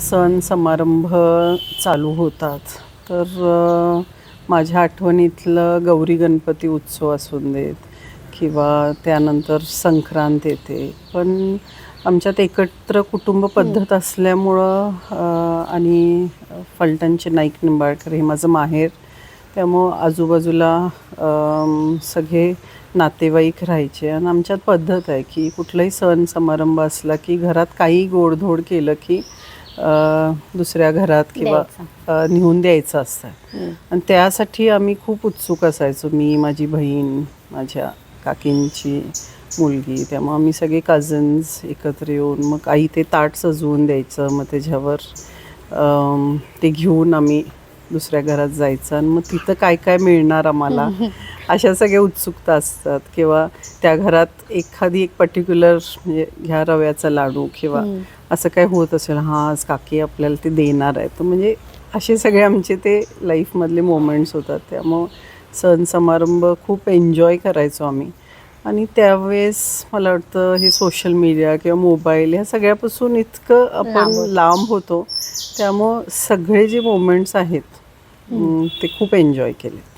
सण समारंभ चालू होतात. तर माझ्या आठवणीतलं गौरी गणपती उत्सव असून देत किंवा त्यानंतर संक्रांत येते. पण आमच्यात एकत्र कुटुंब पद्धत असल्यामुळं आणि फलटणचे नाईक निंबाळकर हे माझं माहेर त्यामुळं आजूबाजूला सगळे नातेवाईक राहायचे. आणि आमच्यात पद्धत आहे की कुठलाही सण समारंभ असला की घरात काही गोडधोड केलं की दुसऱ्या घरात किंवा अ, नेऊन द्यायचं असतं. आणि त्यासाठी आम्ही खूप उत्सुक असायचो. मी माझी बहीण माझ्या काकींची मुलगी. त्यामुळे आम्ही सगळे कझन्स एकत्र येऊन मग आई ते ताट सजवून द्यायचं. मग त्याच्यावर ते घेऊन आम्ही दुसऱ्या घरात जायचं. आणि मग तिथं काय काय मिळणार आम्हाला? अशा सगळ्या उत्सुकता असतात किंवा त्या घरात एखादी एक पर्टिक्युलर म्हणजे ह्या रव्याचा लाडू किंवा असं काय होत असेल हां आज काकी आपल्याला ते देणार आहे. तर म्हणजे असे सगळे आमचे ते लाईफमधले मोमेंट्स होतात. त्यामुळं सण समारंभ खूप एन्जॉय करायचो आम्ही. आणि त्यावेळेस मला वाटतं हे सोशल मीडिया किंवा मोबाईल ह्या सगळ्यापासून इतकं आपण लांब होतो. त्यामुळं सगळे जे मोमेंट्स आहेत ते खूप एन्जॉय केले